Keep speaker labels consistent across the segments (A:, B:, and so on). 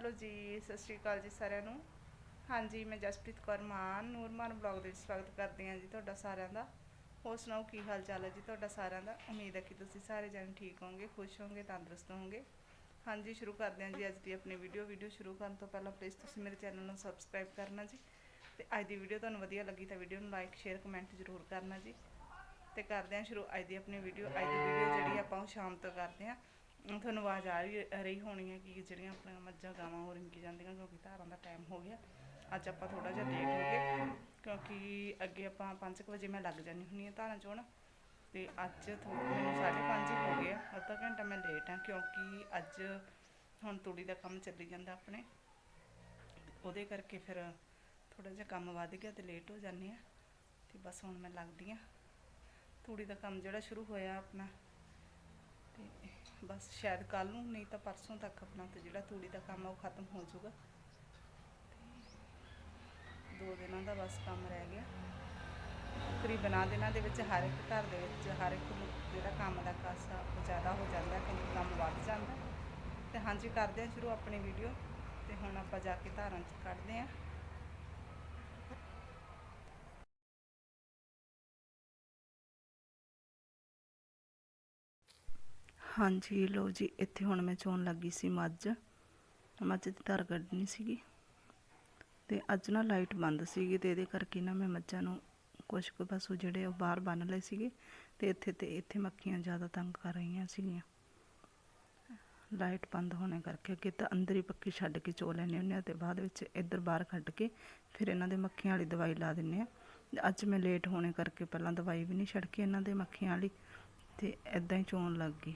A: Hello ਜੀ, ਸਤਿ ਸ਼੍ਰੀ ਅਕਾਲ ਜੀ ਸਾਰਿਆਂ ਨੂੰ। ਹਾਂਜੀ, ਮੈਂ ਜਸਪ੍ਰੀਤ ਕੌਰ ਮਾਨ, ਨੂਰਮਾਨ ਬਲੌਗ ਦੇ ਵਿੱਚ ਸਵਾਗਤ ਕਰਦੀ ਹਾਂ ਜੀ ਤੁਹਾਡਾ ਸਾਰਿਆਂ ਦਾ। ਹੋਰ ਸੁਣਾਓ, ਕੀ ਹਾਲ ਚਾਲ ਹੈ ਜੀ ਤੁਹਾਡਾ ਸਾਰਿਆਂ ਦਾ? ਉਮੀਦ ਹੈ ਕਿ ਤੁਸੀਂ ਸਾਰੇ ਜਣੇ ਠੀਕ ਹੋਵੋਗੇ, ਖੁਸ਼ ਹੋਵੋਗੇ, ਤੰਦਰੁਸਤ ਹੋਵੋਗੇ। ਹਾਂਜੀ, ਸ਼ੁਰੂ ਕਰਦੇ ਹਾਂ ਜੀ ਅੱਜ ਦੀ ਆਪਣੀ ਵੀਡੀਓ ਵੀਡੀਓ ਸ਼ੁਰੂ ਕਰਨ ਤੋਂ ਪਹਿਲਾਂ ਪਲੀਜ਼ ਤੁਸੀਂ ਮੇਰੇ ਚੈਨਲ ਨੂੰ ਸਬਸਕ੍ਰਾਈਬ ਕਰਨਾ ਜੀ। ਤੇ ਅੱਜ ਦੀ ਵੀਡੀਓ ਤੁਹਾਨੂੰ ਵਧੀਆ ਲੱਗੀ ਤਾਂ ਵੀਡੀਓ ਨੂੰ ਲਾਈਕ ਸ਼ੇਅਰ ਕਮੈਂਟ ਜ਼ਰੂਰ ਕਰਨਾ ਜੀ। ਤੇ ਕਰਦੇ ਹਾਂ ਸ਼ੁਰੂ ਅੱਜ ਦੀ ਆਪਣੀ ਵੀਡੀਓ ਅੱਜ ਦੀ ਵੀਡੀਓ ਜਿਹੜੀ ਆਪਾਂ ਉਹ ਸ਼ਾਮ ਤੋਂ ਕਰਦੇ ਹਾਂ। ਤੁਹਾਨੂੰ ਆਵਾਜ਼ ਆ ਰਹੀ ਰਹੀ ਹੋਣੀ ਹੈ ਕਿ ਜਿਹੜੀਆਂ ਆਪਣੀਆਂ ਮੱਝਾਂ ਗਾਵਾਂ ਹੋ ਰਿੰਕੀ ਜਾਂਦੀਆਂ ਕਿਉਂਕਿ ਧਾਰਾਂ ਦਾ ਟਾਈਮ ਹੋ ਗਿਆ। ਅੱਜ ਆਪਾਂ ਥੋੜਾ ਜਿਹਾ ਲੇਟ ਹੋ ਗਏ ਕਿਉਂਕਿ ਅੱਗੇ ਆਪਾਂ 5 ਵਜੇ ਮੈਂ ਲੱਗ ਜਾਂਦੀ ਹੁੰਦੀ ਹਾਂ ਧਾਰਾਂ ਚੋਣ ਤੇ ਅੱਜ ਥੋ- ਮੈਨੂੰ 5:30 ਹੀ ਹੋ ਗਏ ਆ, ਅੱਧਾ ਘੰਟਾ ਮੈਂ ਲੇਟ ਆ ਕਿਉਂਕਿ ਅੱਜ ਹੁਣ ਤੂੜੀ ਦਾ ਕੰਮ ਚੱਲੀ ਜਾਂਦਾ ਆਪਣੇ। ਉਹਦੇ ਕਰਕੇ ਫਿਰ ਥੋੜਾ ਜਿਹਾ ਕੰਮ ਵੱਧ ਗਿਆ ਤੇ ਲੇਟ ਹੋ ਜਾਂਦੇ ਆ ਤੇ ਬਸ ਹੁਣ ਮੈਂ ਲੱਗਦੀ ਆ ਤੂੜੀ ਦਾ ਕੰਮ ਜਿਹੜਾ ਸ਼ੁਰੂ ਹੋਇਆ ਆਪਣਾ ਤੇ ਬਸ ਸ਼ਾਇਦ ਕੱਲ ਨੂੰ, ਨਹੀਂ ਤਾਂ ਪਰਸੋਂ ਤੱਕ ਆਪਣਾ ਤੇ ਜਿਹੜਾ ਤੂੜੀ ਦਾ ਕੰਮ ਆ ਉਹ ਖਤਮ ਹੋ ਜਾਊਗਾ। ਦੋ ਦਿਨਾਂ ਦਾ ਬਸ ਕੰਮ ਰਹਿ ਗਿਆ। ਤਕਰੀਬਨ ਦਿਨਾਂ ਦੇ ਵਿੱਚ ਹਰ ਇੱਕ ਘਰ ਦੇ ਵਿੱਚ ਹਰ ਇੱਕ ਨੂੰ ਜਿਹੜਾ ਕੰਮ ਦਾ ਕਾਸਾ ਉਹ ਜ਼ਿਆਦਾ ਹੋ ਜਾਂਦਾ ਕਿਉਂਕਿ ਕੰਮ ਵੱਧ ਜਾਂਦਾ। ਹੈ। ਤੇ ਹਾਂਜੀ, ਕਰਦੇ ਹਾਂ ਸ਼ੁਰੂ ਆਪਣੀ ਵੀਡੀਓ ਤੇ ਹੁਣ ਆਪਾਂ ਜਾ ਕੇ ਧਾਰਾਂ 'ਚ ਕੱਢਦੇ ਹਾਂ। ਹਾਂਜੀ ਲੋ ਜੀ, ਇੱਥੇ ਹੁਣ ਮੈਂ ਚੋਣ ਲੱਗੀ ਸੀ ਮੱਝ। ਮੱਝ ਦੀ ਧਾਰ ਕੱਢਣੀ ਸੀਗੀ। ਤੇ ਅੱਜ ਨਾ ਲਾਈਟ ਬੰਦ ਸੀਗੀ ਤੇ ਇਹਦੇ ਕਰਕੇ ਨਾ ਮੈਂ ਮੱਝਾਂ ਨੂੰ ਕੁਛ ਕੁ ਬਸ ਉਹ ਜਿਹੜੇ ਉਹ ਬਾਹਰ ਬੰਨ ਲਏ ਸੀਗੇ ਤੇ ਇੱਥੇ ਤੇ ਇੱਥੇ ਮੱਖੀਆਂ ਜ਼ਿਆਦਾ ਤੰਗ ਕਰ ਰਹੀਆਂ ਸੀਗੀਆਂ। ਲਾਈਟ ਬੰਦ ਹੋਣੇ ਕਰਕੇ ਕਿ ਤਾਂ ਅੰਦਰ ਹੀ ਪੱਕੀ ਛੱਡ ਕੇ ਚੋ ਲੈਂਦੇ ਹੁੰਦੇ ਆ ਤੇ ਬਾਅਦ ਵਿੱਚ ਇੱਧਰ ਬਾਹਰ ਕੱਢ ਕੇ ਫਿਰ ਇਹਨਾਂ ਦੇ ਮੱਖੀਆਂ ਵਾਲੀ ਦਵਾਈ ਲਾ ਦਿੰਨੇ ਆ। ਅੱਜ ਮੈਂ ਲੇਟ ਹੋਣੇ ਕਰਕੇ ਪਹਿਲਾਂ ਦਵਾਈ ਵੀ ਨਹੀਂ ਛੜਕੀ ਇਹਨਾਂ ਦੇ ਮੱਖੀਆਂ ਵਾਲੀ ਤੇ ਐਦਾਂ ਹੀ ਚੋਣ ਲੱਗ ਗਈ।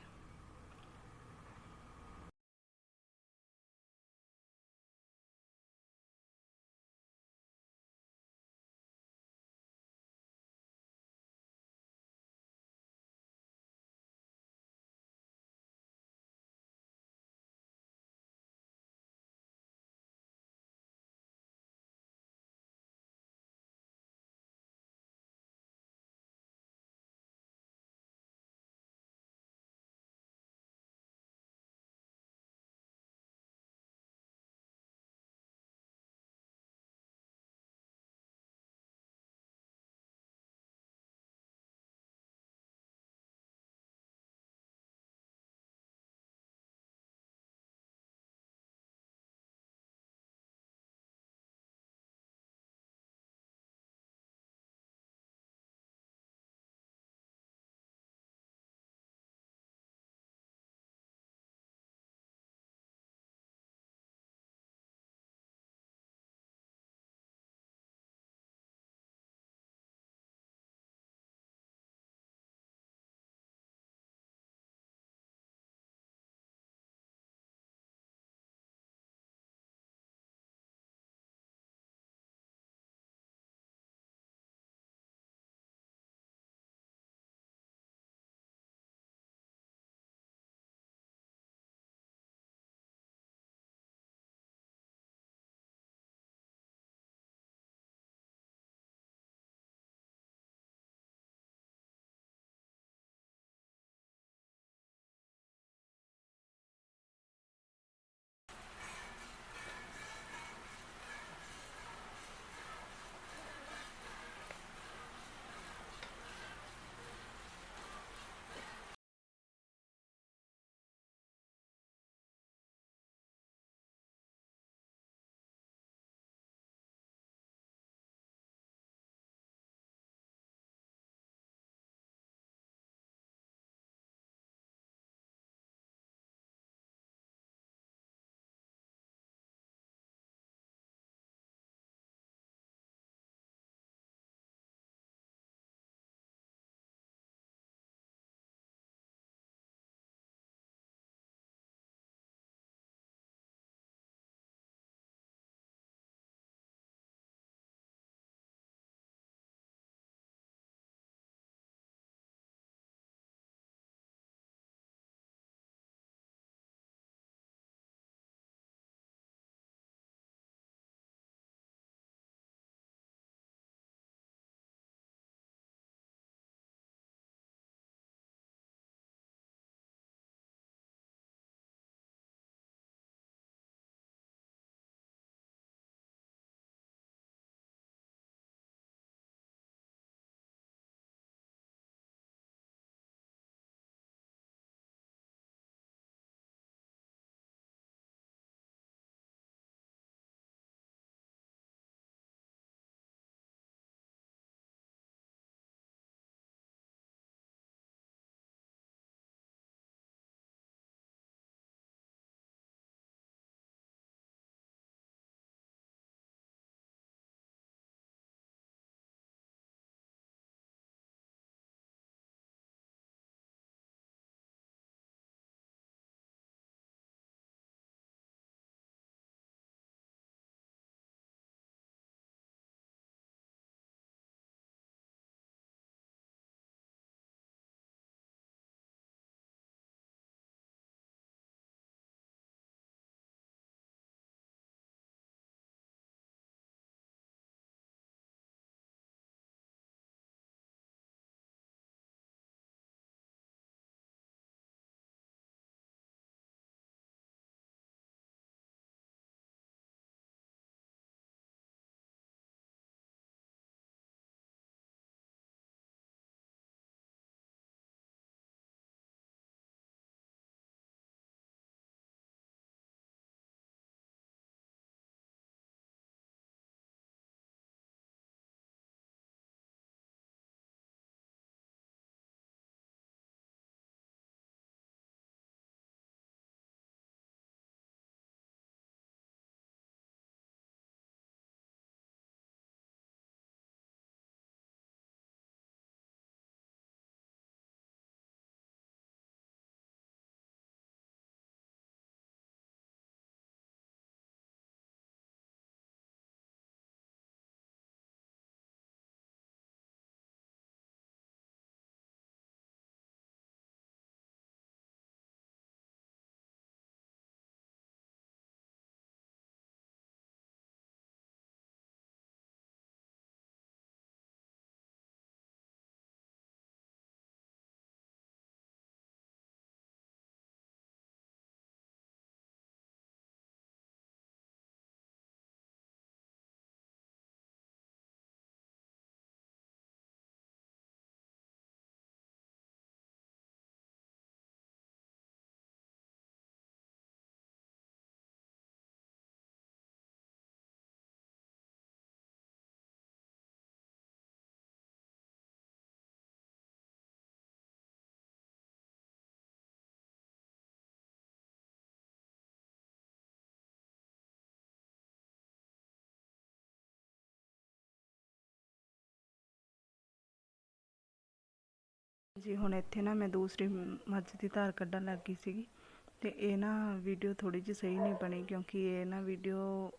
A: ਜੀ, ਹੁਣ ਇੱਥੇ ਨਾ ਮੈਂ ਦੂਸਰੀ ਮੱਝ ਦੀ ਧਾਰ ਕੱਢਣ ਲੱਗ ਗਈ ਸੀਗੀ। ਅਤੇ ਇਹ ਨਾ ਵੀਡੀਓ ਥੋੜ੍ਹੀ ਜਿਹੀ ਸਹੀ ਨਹੀਂ ਬਣੀ ਕਿਉਂਕਿ ਇਹ ਨਾ ਵੀਡੀਓ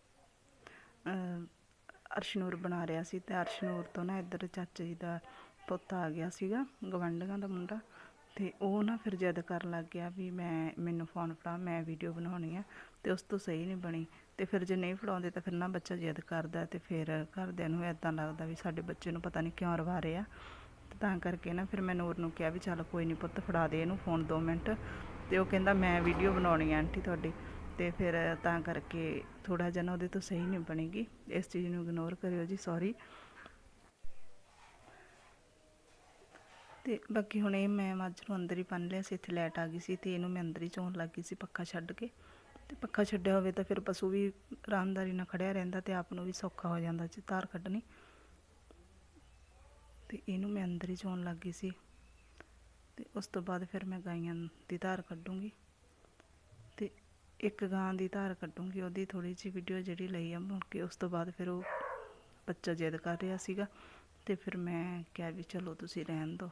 A: ਅਰਸ਼ਨੂਰ ਬਣਾ ਰਿਹਾ ਸੀ ਅਤੇ ਅਰਸ਼ਨੂਰ ਤੋਂ ਨਾ ਇੱਧਰ ਚਾਚਾ ਜੀ ਦਾ ਪੁੱਤ ਆ ਗਿਆ ਸੀਗਾ ਗਵੰਡੀਆਂ ਦਾ ਮੁੰਡਾ। ਅਤੇ ਉਹ ਨਾ ਫਿਰ ਜਿੱਦ ਕਰਨ ਲੱਗ ਗਿਆ ਵੀ ਮੈਂ, ਮੈਨੂੰ ਫੋਨ ਫੜਾ, ਮੈਂ ਵੀਡੀਓ ਬਣਾਉਣੀ ਆ ਅਤੇ ਉਸ ਤੋਂ ਸਹੀ ਨਹੀਂ ਬਣੀ। ਅਤੇ ਫਿਰ ਜੇ ਨਹੀਂ ਫੜਾਉਂਦੇ ਤਾਂ ਫਿਰ ਨਾ ਬੱਚਾ ਜਿੱਦ ਕਰਦਾ ਅਤੇ ਫਿਰ ਘਰਦਿਆਂ ਨੂੰ ਇਦਾਂ ਲੱਗਦਾ ਵੀ ਸਾਡੇ ਬੱਚੇ ਨੂੰ ਪਤਾ ਨਹੀਂ ਕਿਉਂ ਰਵਾ ਰਹੇ ਆ। ਤਾਂ ਕਰਕੇ ਨਾ ਫਿਰ ਮੈਂ ਨੂਰ ਨੂੰ ਕਿਹਾ ਵੀ ਚੱਲ ਕੋਈ ਨਹੀਂ ਪੁੱਤ ਫੜਾ ਦੇ ਇਹਨੂੰ ਫੋਨ 2 ਮਿੰਟ। ਤੇ ਉਹ ਕਹਿੰਦਾ ਮੈਂ ਵੀਡੀਓ ਬਣਾਉਣੀ ਆ ਆਂਟੀ ਤੁਹਾਡੀ। ਤੇ ਫਿਰ ਤਾਂ ਕਰਕੇ ਥੋੜਾ ਜਿਹਾ ਨਾ ਉਹਦੇ ਤੋਂ ਸਹੀ ਨਹੀਂ ਬਣੇਗੀ। ਇਸ ਚੀਜ਼ ਨੂੰ ਇਗਨੋਰ ਕਰਿਓ ਜੀ ਸੌਰੀ ਤੇ ਬਾਕੀ ਹੁਣ ਇਹ ਮੈਂ ਮੱਝ ਨੂੰ ਅੰਦਰ ਹੀ ਬੰਨ ਲਿਆ ਸੀ, ਇੱਥੇ ਲੈਟ ਆ ਗਈ ਸੀ ਤੇ ਇਹਨੂੰ ਮੈਂ ਅੰਦਰ ਹੀ ਚੋਣ ਲੱਗ ਗਈ ਸੀ ਪੱਖਾ ਛੱਡ ਕੇ। ਤੇ ਪੱਖਾ ਛੱਡਿਆ ਹੋਵੇ ਤਾਂ ਫਿਰ ਪਸ਼ੂ ਵੀ ਆਰਾਮਦਾਰੀ ਨਾਲ ਖੜਿਆ ਰਹਿੰਦਾ ਤੇ ਆਪ ਨੂੰ ਵੀ ਸੌਖਾ ਹੋ ਜਾਂਦਾ ਜੀ ਧਾਰ ਕੱਢਣੀ। ਅਤੇ ਇਹਨੂੰ ਮੈਂ ਅੰਦਰ ਹੀ ਚੋਣ ਲੱਗ ਗਈ ਸੀ। ਅਤੇ ਉਸ ਤੋਂ ਬਾਅਦ ਫਿਰ ਮੈਂ ਗਾਈਆਂ ਦੀ ਧਾਰ ਕੱਢੂੰਗੀ। ਅਤੇ ਇੱਕ ਗਾਂ ਦੀ ਧਾਰ ਕੱਢੂੰਗੀ, ਉਹਦੀ ਥੋੜ੍ਹੀ ਜਿਹੀ ਵੀਡੀਓ ਜਿਹੜੀ ਲਈ ਆ ਮੁੜ ਕੇ, ਉਸ ਤੋਂ ਬਾਅਦ ਫਿਰ ਉਹ ਬੱਚਾ ਜਿੱਦ ਕਰ ਰਿਹਾ ਸੀਗਾ। ਤੇ ਫਿਰ ਮੈਂ ਕਿਹਾ ਵੀ ਚਲੋ ਤੁਸੀਂ ਰਹਿਣ ਦਿਓ।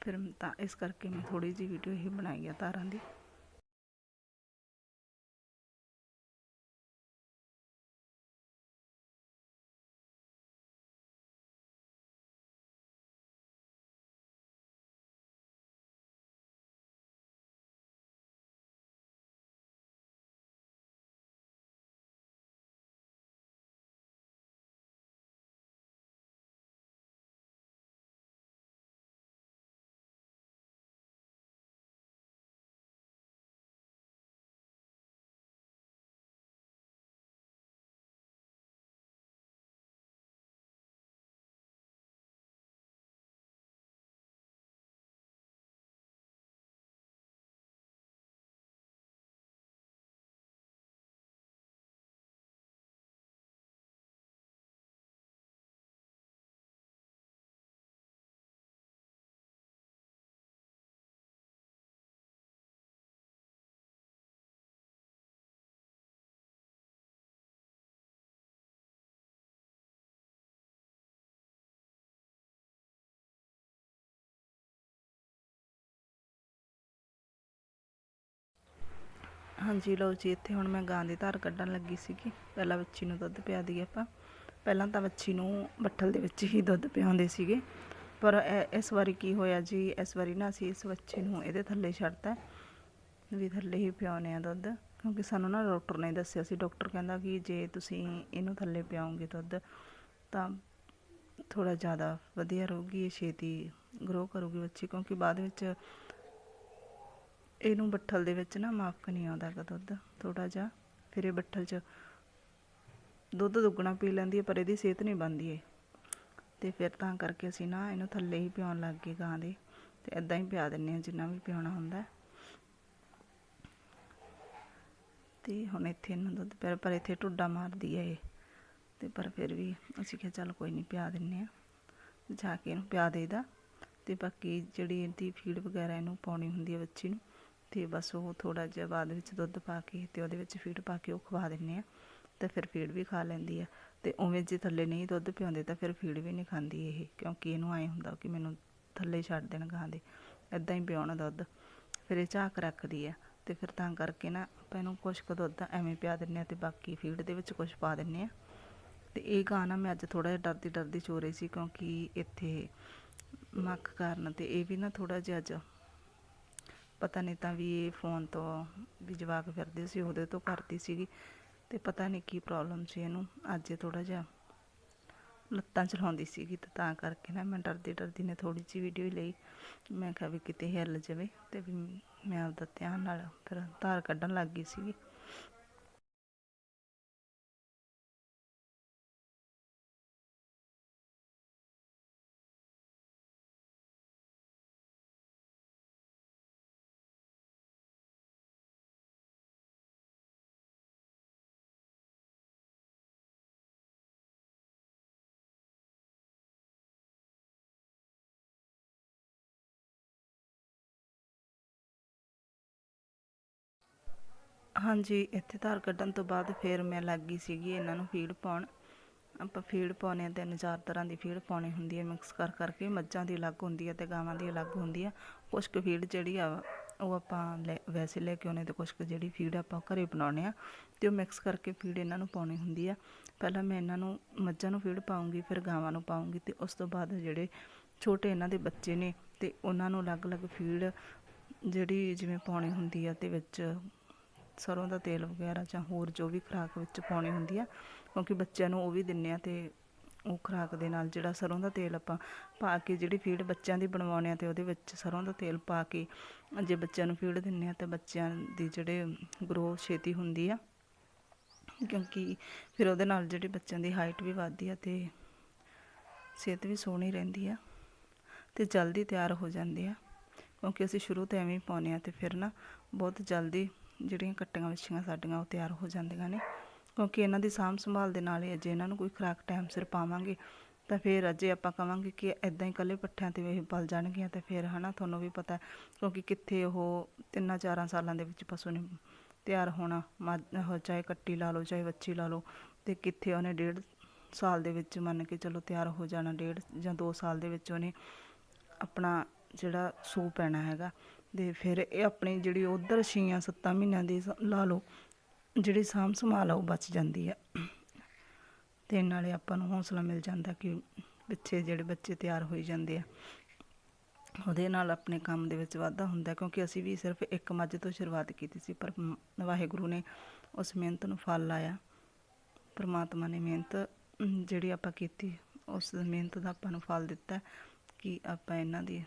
A: ਫਿਰ ਤਾਂ ਇਸ ਕਰਕੇ ਮੈਂ ਥੋੜੀ ਜਿਹੀ ਵੀਡੀਓ ਹੀ ਬਣਾਈ ਆ ਧਾਰਾਂ ਦੀ। ਹਾਂਜੀ, ਲਓ ਜੀ, ਇੱਥੇ ਹੁਣ ਮੈਂ ਗਾਂ ਦੀ ਧਾਰ ਕੱਢਣ ਲੱਗੀ ਸੀਗੀ। ਪਹਿਲਾਂ ਬੱਚੀ ਨੂੰ ਦੁੱਧ ਪਿਆ ਦਈਏ ਆਪਾਂ। ਪਹਿਲਾਂ ਤਾਂ ਬੱਚੀ ਨੂੰ ਬੱਠਲ ਦੇ ਵਿੱਚ ਹੀ ਦੁੱਧ ਪਿਆਉਂਦੇ ਸੀਗੇ। ਪਰ ਇਸ ਵਾਰੀ ਕੀ ਹੋਇਆ ਜੀ, ਇਸ ਵਾਰੀ ਨਾ ਅਸੀਂ ਇਸ ਬੱਚੇ ਨੂੰ ਇਹਦੇ ਥੱਲੇ ਛੱਡਤਾ। ਵੀ ਥੱਲੇ ਹੀ ਪਿਆਉਂਦੇ ਆ ਦੁੱਧ। ਕਿਉਂਕਿ ਸਾਨੂੰ ਨਾ ਡਾਕਟਰ ਨੇ ਦੱਸਿਆ ਸੀ, ਡਾਕਟਰ ਕਹਿੰਦਾ ਕਿ ਜੇ ਤੁਸੀਂ ਇਹਨੂੰ ਥੱਲੇ ਪਿਆਉਂਗੇ ਦੁੱਧ, ਤਾਂ ਥੋੜਾ ਜ਼ਿਆਦਾ ਵਧੀਆ ਰਹੂਗੀ, ਇਹ ਛੇਤੀ ਗਰੋ ਕਰੂਗੀ ਬੱਚੀ ਕਿਉਂਕਿ ਬਾਅਦ ਵਿੱਚ ਇਹਨੂੰ ਬੱਠਲ ਦੇ ਵਿੱਚ ਨਾ ਮਾਫਕ ਨਹੀਂ ਆਉਂਦਾ ਗਾ ਦੁੱਧ ਥੋੜਾ ਜਿਹਾ। ਫਿਰ ਇਹ ਬੱਠਲ 'ਚ ਦੁੱਧ ਦੁੱਗਣਾ ਪੀ ਲੈਂਦੀ ਹੈ, ਪਰ ਇਹਦੀ ਸਿਹਤ ਨਹੀਂ ਬਣਦੀ ਏ ਤੇ ਫਿਰ ਤਾਂ ਕਰਕੇ ਅਸੀਂ ਨਾ ਇਹਨੂੰ ਥੱਲੇ ਹੀ ਪਿਆਉਣ ਲੱਗ ਗਏ ਗਾਂ ਦੇ। ਤੇ ਇਦਾਂ ਹੀ ਪਿਆ ਦਿੰਨੇ ਆ ਜਿੰਨਾ ਵੀ ਪਿਆਉਣਾ ਹੁੰਦਾ। ਹੈ। ਤੇ ਹੁਣ ਇੱਥੇ ਇਹਨੂੰ ਦੁੱਧ ਪਰ ਪਰ ਇੱਥੇ ਟੁੱਡਾ ਮਾਰਦੀ ਹੈ ਇਹ। ਤੇ ਪਰ ਫਿਰ ਵੀ ਅਸੀਂ ਕਿਹਾ ਚੱਲ ਕੋਈ ਨਹੀਂ, ਪਿਆ ਦਿੰਨੇ ਆ ਜਾ ਕੇ ਇਹਨੂੰ ਪਿਆ ਦੇਈਦਾ। ਤੇ ਬਾਕੀ ਜਿਹੜੀ ਇਹਦੀ ਫੀਡ ਵਗੈਰਾ ਇਹਨੂੰ ਪਾਉਣੀ ਹੁੰਦੀ ਹੈ ਬੱਚੀ ਨੂੰ ਤੇ ਬਸ ਉਹ ਥੋੜਾ ਜਿਹਾ ਬਾਅਦ ਵਿੱਚ ਦੁੱਧ ਪਾ ਕੇ ਤੇ ਉਹਦੇ ਵਿੱਚ ਫੀਡ ਪਾ ਕੇ ਉਹ ਖਵਾ ਦਿੰਨੇ ਆ ਤੇ ਫਿਰ ਫੀਡ ਵੀ ਖਾ ਲੈਂਦੀ ਆ। ਤੇ ਉਵੇਂ ਜੇ ਥੱਲੇ ਨਹੀਂ ਦੁੱਧ ਪਿਆਉਂਦੇ ਤਾਂ ਫਿਰ ਫੀਡ ਵੀ ਨਹੀਂ ਖਾਂਦੀ ਇਹ, ਕਿਉਂਕਿ ਇਹਨੂੰ ਐ ਹੁੰਦਾ ਕਿ ਮੈਨੂੰ ਥੱਲੇ ਛੱਡ ਦੇਣ ਗਾਂ ਦੇ ਇਦਾਂ ਹੀ ਪਿਆਉਣਾ ਦੁੱਧ। ਫਿਰ ਇਹ ਝਾਕ ਰੱਖਦੀ ਆ ਤੇ ਫਿਰ ਤਾਂ ਕਰਕੇ ਨਾ ਆਪਾਂ ਇਹਨੂੰ ਕੁਛ ਕੁ ਦੁੱਧ ਐਵੇਂ ਪਿਆ ਦਿੰਨੇ ਆ ਤੇ ਬਾਕੀ ਫੀਡ ਦੇ ਵਿੱਚ ਕੁਛ ਪਾ ਦਿੰਨੇ ਆ ਤੇ ਇਹ ਗਾਂ ਨਾ ਮੈਂ ਅੱਜ ਥੋੜਾ ਜਿਹਾ ਡਰਦੀ ਡਰਦੀ ਚੋ ਰਹੀ ਸੀ ਕਿਉਂਕਿ ਇੱਥੇ ਮੱਕ ਕਾਰਨ ਤੇ ਇਹ ਵੀ ਨਾ ਥੋੜਾ ਜਿਹਾ ਅੱਜ ਪਤਾ ਨਹੀਂ ਤਾਂ ਵੀ ਇਹ ਫੋਨ ਤੋਂ ਵੀ ਜਵਾਕ ਫਿਰਦੇ ਸੀ, ਉਹਦੇ ਤੋਂ ਕਰਦੀ ਸੀਗੀ ਤੇ ਪਤਾ ਨਹੀਂ ਕੀ ਪ੍ਰੋਬਲਮ ਸੀ ਇਹਨੂੰ, ਅੱਜ ਇਹ ਥੋੜਾ ਜਿਹਾ ਲੱਤਾਂ ਚਲਾਉਂਦੀ ਸੀਗੀ ਤੇ ਤਾਂ ਕਰਕੇ ਨਾ ਮੈਂ ਡਰਦੀ ਡਰਦੀ ਨੇ ਥੋੜੀ ਜਿਹੀ ਵੀਡੀਓ ਲਈ। ਮੈਂ ਕਿਹਾ ਵੀ ਕਿਤੇ ਹਿੱਲ ਜਾਵੇ ਤੇ ਵੀ ਮੈਂ ਆਪਦਾ ਧਿਆਨ ਨਾਲ ਫਿਰ ਧਾਰ ਕੱਢਣ ਲੱਗ ਗਈ ਸੀਗੀ। ਹਾਂਜੀ, ਇੱਥੇ ਧਾਰ ਕੱਢਣ ਤੋਂ ਬਾਅਦ ਫਿਰ ਮੈਂ ਲੱਗ ਗਈ ਸੀਗੀ ਇਹਨਾਂ ਨੂੰ ਫੀਡ ਪਾਉਣ। ਆਪਾਂ ਫੀਡ ਪਾਉਂਦੇ ਹਾਂ, ਤਿੰਨ ਚਾਰ ਤਰ੍ਹਾਂ ਦੀ ਫੀਡ ਪਾਉਣੀ ਹੁੰਦੀ ਹੈ, ਮਿਕਸ ਕਰ ਕਰਕੇ ਮੱਝਾਂ ਦੀ ਅਲੱਗ ਹੁੰਦੀ ਹੈ ਤੇ ਗਾਵਾਂ ਦੀ ਅਲੱਗ ਹੁੰਦੀ ਆ ਕੁਛ ਕੁ ਫੀਡ ਜਿਹੜੀ ਆ, ਉਹ ਆਪਾਂ ਲੈ, ਵੈਸੇ ਲੈ ਕੇ ਆਉਂਦੇ ਤੇ ਕੁਛ ਕੁ ਜਿਹੜੀ ਫੀਡ ਆਪਾਂ ਘਰੇ ਬਣਾਉਂਦੇ ਆ ਤੇ ਉਹ ਮਿਕਸ ਕਰਕੇ ਫੀਡ ਇਹਨਾਂ ਨੂੰ ਪਾਉਣੀ ਹੁੰਦੀ ਆ ਪਹਿਲਾਂ ਮੈਂ ਇਹਨਾਂ ਨੂੰ, ਮੱਝਾਂ ਨੂੰ ਫੀਡ ਪਾਉਂਗੀ ਫਿਰ ਗਾਵਾਂ ਨੂੰ ਪਾਉਂਗੀ ਤੇ ਉਸ ਤੋਂ ਬਾਅਦ ਜਿਹੜੇ ਛੋਟੇ ਇਹਨਾਂ ਦੇ ਬੱਚੇ ਨੇ ਤੇ ਉਹਨਾਂ ਨੂੰ ਅਲੱਗ-ਅਲੱਗ ਫੀਡ ਜਿਹੜੀ ਜਿਵੇਂ ਪਾਉਣੀ ਹੁੰਦੀ ਆ ਤੇ ਵਿੱਚ ਸਰੋਂ ਦਾ ਤੇਲ ਵਗੈਰਾ ਜਾਂ ਹੋਰ ਜੋ ਵੀ ਖੁਰਾਕ ਵਿੱਚ ਪਾਉਣੀ ਹੁੰਦੀ ਆ, ਕਿਉਂਕਿ ਬੱਚਿਆਂ ਨੂੰ ਉਹ ਵੀ ਦਿੰਨੇ ਆ ਤੇ ਉਹ ਖੁਰਾਕ ਦੇ ਨਾਲ ਜਿਹੜਾ ਸਰੋਂ ਦਾ ਤੇਲ ਆਪਾਂ ਪਾ ਕੇ ਜਿਹੜੀ ਫੀਡ ਬੱਚਿਆਂ ਦੀ ਬਣਵਾਉਂਦੇ ਆ ਤੇ ਉਹਦੇ ਵਿੱਚ ਸਰੋਂ ਦਾ ਤੇਲ ਪਾ ਕੇ ਜੇ ਬੱਚਿਆਂ ਨੂੰ ਫੀਡ ਦਿੰਨੇ ਆ ਤੇ ਬੱਚਿਆਂ ਦੀ ਜਿਹੜੇ ਗਰੋ ਛੇਤੀ ਹੁੰਦੀ ਆ, ਕਿਉਂਕਿ ਫਿਰ ਉਹਦੇ ਨਾਲ ਜਿਹੜੀ ਬੱਚਿਆਂ ਦੀ ਹਾਈਟ ਵੀ ਵੱਧਦੀ ਆ ਤੇ ਸਿਹਤ ਵੀ ਸੋਹਣੀ ਰਹਿੰਦੀ ਆ ਤੇ ਜਲਦੀ ਤਿਆਰ ਹੋ ਜਾਂਦੇ ਆ, ਕਿਉਂਕਿ ਅਸੀਂ ਸ਼ੁਰੂ ਤੋਂ ਐਵੇਂ ਹੀ ਪਾਉਂਦੇ ਆ ਤੇ ਫਿਰ ਨਾ ਬਹੁਤ ਜਲਦੀ ਜਿਹੜੀਆਂ ਕੱਟੀਆਂ ਵੱਛੀਆਂ ਸਾਡੀਆਂ ਉਹ ਤਿਆਰ ਹੋ ਜਾਂਦੀਆਂ ਨੇ। ਕਿਉਂਕਿ ਇਹਨਾਂ ਦੀ ਸਾਂਭ ਸੰਭਾਲ ਦੇ ਨਾਲ ਹੀ ਅਜੇ ਇਹਨਾਂ ਨੂੰ ਕੋਈ ਖੁਰਾਕ ਟਾਈਮ ਸਿਰ ਪਾਵਾਂਗੇ, ਤਾਂ ਫਿਰ ਅਜੇ ਆਪਾਂ ਕਵਾਂਗੇ ਕਿ ਇਦਾਂ ਹੀ ਇਕੱਲੇ ਪੱਠਿਆਂ ਤੇ ਇਹ ਪਲ ਜਾਣਗੀਆਂ ਤੇ ਫਿਰ ਹਨਾ ਤੁਹਾਨੂੰ ਵੀ ਪਤਾ ਕਿਉਂਕਿ ਕਿੱਥੇ ਉਹ ਤਿੰਨਾਂ ਚਾਰਾਂ ਸਾਲਾਂ ਦੇ ਵਿੱਚ ਪਸ਼ੂ ਨੇ ਤਿਆਰ ਹੋਣਾ, ਮੱਝ ਚਾਹੇ ਕੱਟੀ ਲਾ ਲਓ, ਚਾਹੇ ਵੱਛੀ ਲਾ ਲਓ, ਤੇ ਕਿੱਥੇ ਉਹਨੇ ਡੇਢ ਸਾਲ ਦੇ ਵਿੱਚ ਮੰਨ ਕੇ ਚਲੋ ਤਿਆਰ ਹੋ ਜਾਣਾ, ਡੇਢ ਜਾਂ 2 ਸਾਲ ਦੇ ਵਿੱਚ ਉਹਨੇ ਆਪਣਾ ਜਿਹੜਾ ਸੂ ਪੈਣਾ ਹੈਗਾ। ਅਤੇ ਫਿਰ ਇਹ ਆਪਣੀ ਜਿਹੜੀ ਉਧਰ ਛੀਆਂ ਸੱਤਾਂ ਮਹੀਨਿਆਂ ਦੀ ਸ- ਲਾ ਲਓ, ਜਿਹੜੀ ਸਾਂਭ ਸੰਭਾਲ ਆ ਉਹ ਬਚ ਜਾਂਦੀ ਆ। ਅਤੇ ਨਾਲੇ ਆਪਾਂ ਨੂੰ ਹੌਸਲਾ ਮਿਲ ਜਾਂਦਾ ਕਿ ਪਿੱਛੇ ਜਿਹੜੇ ਬੱਚੇ ਤਿਆਰ ਹੋਈ ਜਾਂਦੇ ਆ, ਉਹਦੇ ਨਾਲ ਆਪਣੇ ਕੰਮ ਦੇ ਵਿੱਚ ਵਾਧਾ ਹੁੰਦਾ ਕਿਉਂਕਿ ਅਸੀਂ ਵੀ ਸਿਰਫ ਇੱਕ ਮੱਝ ਤੋਂ ਸ਼ੁਰੂਆਤ ਕੀਤੀ ਸੀ, ਪਰ ਵਾਹਿਗੁਰੂ ਨੇ ਉਸ ਮਿਹਨਤ ਨੂੰ ਫਲ ਲਾਇਆ। ਪਰਮਾਤਮਾ ਨੇ ਮਿਹਨਤ ਜਿਹੜੀ ਆਪਾਂ ਕੀਤੀ, ਉਸ ਮਿਹਨਤ ਦਾ ਆਪਾਂ ਨੂੰ ਫਲ ਦਿੱਤਾ ਕਿ ਆਪਾਂ ਇਹਨਾਂ ਦੀ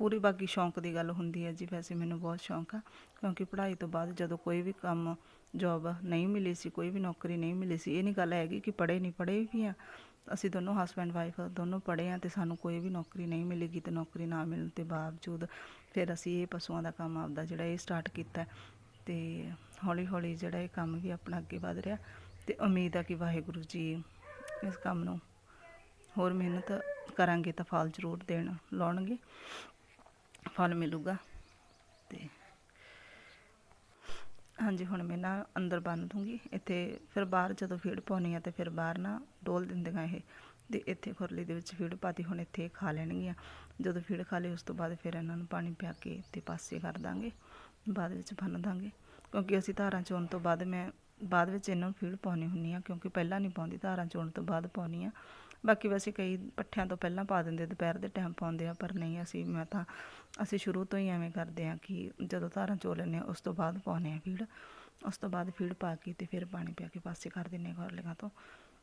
A: ਪੂਰੀ ਬਾਕੀ ਸ਼ੌਂਕ ਦੀ ਗੱਲ ਹੁੰਦੀ ਹੈ ਜੀ, ਵੈਸੇ ਮੈਨੂੰ ਬਹੁਤ ਸ਼ੌਂਕ ਆ, ਕਿਉਂਕਿ ਪੜ੍ਹਾਈ ਤੋਂ ਬਾਅਦ ਜਦੋਂ ਕੋਈ ਵੀ ਕੰਮ ਜੌਬ ਨਹੀਂ ਮਿਲੀ ਸੀ, ਕੋਈ ਵੀ ਨੌਕਰੀ ਨਹੀਂ ਮਿਲੀ ਸੀ, ਇਹ ਨਹੀਂ ਗੱਲ ਹੈਗੀ ਕਿ ਪੜ੍ਹੇ ਨਹੀਂ, ਪੜ੍ਹੇ ਵੀ ਆ। ਅਸੀਂ ਦੋਨੋਂ ਹਸਬੈਂਡ ਵਾਈਫ ਦੋਨੋਂ ਪੜ੍ਹੇ ਆ ਤੇ ਸਾਨੂੰ ਕੋਈ ਵੀ ਨੌਕਰੀ ਨਹੀਂ ਮਿਲੇਗੀ ਤੇ ਨੌਕਰੀ ਨਾ ਮਿਲਣ ਦੇ ਬਾਵਜੂਦ ਫਿਰ ਅਸੀਂ ਇਹ ਪਸ਼ੂਆਂ ਦਾ ਕੰਮ ਆਪਦਾ ਜਿਹੜਾ ਇਹ ਸਟਾਰਟ ਕੀਤਾ ਤੇ ਹੌਲੀ ਹੌਲੀ ਜਿਹੜਾ ਇਹ ਕੰਮ ਵੀ ਆਪਣਾ ਅੱਗੇ ਵਧ ਰਿਹਾ ਤੇ ਉਮੀਦ ਆ ਕਿ ਵਾਹਿਗੁਰੂ ਜੀ ਇਸ ਕੰਮ ਨੂੰ ਹੋਰ ਮਿਹਨਤ ਕਰਾਂਗੇ ਤਾਂ ਫਲ ਜ਼ਰੂਰ ਦੇਣ, ਲਾਉਣਗੇ। ਫਲ ਮਿਲੂਗਾ ਤੇ ਹਾਂਜੀ, ਹੁਣ ਮੈਂ ਨਾ ਅੰਦਰ ਬੰਨ ਦੂੰਗੀ। ਇੱਥੇ ਫਿਰ ਬਾਹਰ ਜਦੋਂ ਫੀਡ ਪਾਉਣੀ ਆ ਤੇ ਫਿਰ ਬਾਹਰ ਨਾ ਡੋਲ ਦਿੰਦੀਆਂ ਇਹ। ਤੇ ਇੱਥੇ ਖੁਰਲੀ ਦੇ ਵਿੱਚ ਫੀਡ ਪਾਤੀ, ਹੁਣ ਇੱਥੇ ਖਾ ਲੈਣਗੀਆਂ। ਜਦੋਂ ਫੀਡ ਖਾ ਲਈ, ਉਸ ਤੋਂ ਬਾਅਦ ਫਿਰ ਇਹਨਾਂ ਨੂੰ ਪਾਣੀ ਪਿਆ ਕੇ ਤੇ ਪਾਸੇ ਕਰ ਦਾਂਗੇ। ਬਾਅਦ ਵਿੱਚ ਬੰਨ ਦਾਂਗੇ। ਕਿਉਂਕਿ ਅਸੀਂ ਧਾਰਾਂ ਚੋਣ ਤੋਂ ਬਾਅਦ ਮੈਂ, ਬਾਅਦ ਵਿੱਚ ਇਹਨਾਂ ਨੂੰ ਫੀਡ ਪਾਉਣੀ ਹੁੰਨੀ ਆ, ਕਿਉਂਕਿ ਪਹਿਲਾਂ ਨਹੀਂ ਪਾਉਂਦੀ, ਧਾਰਾਂ ਚੋਣ ਤੋਂ ਬਾਅਦ ਪਾਉਣੀ ਆ। ਬਾਕੀ ਵੈਸੇ ਕਈ ਪੱਠਿਆਂ ਤੋਂ ਪਹਿਲਾਂ ਪਾ ਦਿੰਦੇ, ਦੁਪਹਿਰ ਦੇ ਟਾਈਮ ਪਾਉਂਦੇ ਆ, ਪਰ ਨਹੀਂ, ਅਸੀਂ ਮੈਂ ਤਾਂ ਅਸੀਂ ਸ਼ੁਰੂ ਤੋਂ ਹੀ ਐਵੇਂ ਕਰਦੇ ਆ ਕਿ ਜਦੋਂ ਧਾਰਾਂ ਚੋ ਲੈਂਦੇ ਆ ਉਸ ਤੋਂ ਬਾਅਦ ਪਾਉਂਦੇ ਆ ਫੀਡ। ਉਸ ਤੋਂ ਬਾਅਦ ਫੀਡ ਪਾ ਕੇ ਤੇ ਫਿਰ ਪਾਣੀ ਪਿਆ ਕੇ ਪਾਸੇ ਕਰ ਦਿੰਨੇ ਘਰ ਲਗਾ ਤੋਂ।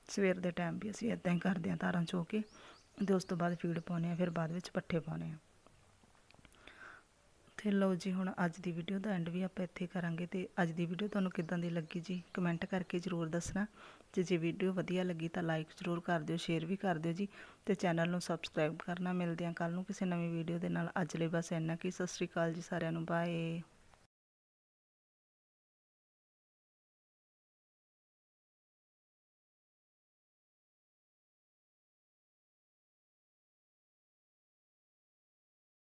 A: ਸਵੇਰ ਦੇ ਟਾਈਮ ਵੀ ਅਸੀਂ ਇਦਾਂ ਹੀ ਕਰਦੇ ਆ ਧਾਰਾਂ ਚੋ ਕੇ ਤੇ ਉਸ ਤੋਂ ਬਾਅਦ ਫੀਡ ਪਾਉਂਦੇ ਆ ਫਿਰ ਬਾਅਦ ਵਿੱਚ ਪੱਠੇ ਪਾਉਂਦੇ ਆ ਤੇ ਲਓ ਜੀ, ਹੁਣ ਅੱਜ ਦੀ ਵੀਡੀਓ ਦਾ ਐਂਡ ਵੀ ਆਪਾਂ ਇੱਥੇ ਕਰਾਂਗੇ ਤੇ ਅੱਜ ਦੀ ਵੀਡੀਓ ਤੁਹਾਨੂੰ ਕਿੱਦਾਂ ਦੀ ਲੱਗੀ ਜੀ? ਕਮੈਂਟ ਕਰਕੇ ਜ਼ਰੂਰ ਦੱਸਣਾ। ਤੇ ਜੇ ਵੀਡੀਓ ਵਧੀਆ ਲੱਗੀ ਤਾਂ ਲਾਈਕ ਜ਼ਰੂਰ ਕਰ ਦਿਓ ਸ਼ੇਅਰ ਵੀ ਕਰ ਦਿਓ ਜੀ ਤੇ ਚੈਨਲ ਨੂੰ ਸਬਸਕ੍ਰਾਈਬ ਕਰਨਾ। ਮਿਲਦੇ ਆ ਕੱਲ ਨੂੰ ਕਿਸੇ ਨਵੀਂ ਵੀਡੀਓ ਦੇ ਨਾਲ। ਅੱਜ ਲਈ ਬਸ ਇੰਨਾ ਕਿ ਸਤਿ ਸ਼੍ਰੀ ਅਕਾਲ ਜੀ ਸਾਰਿਆਂ ਨੂੰ। ਬਾਏ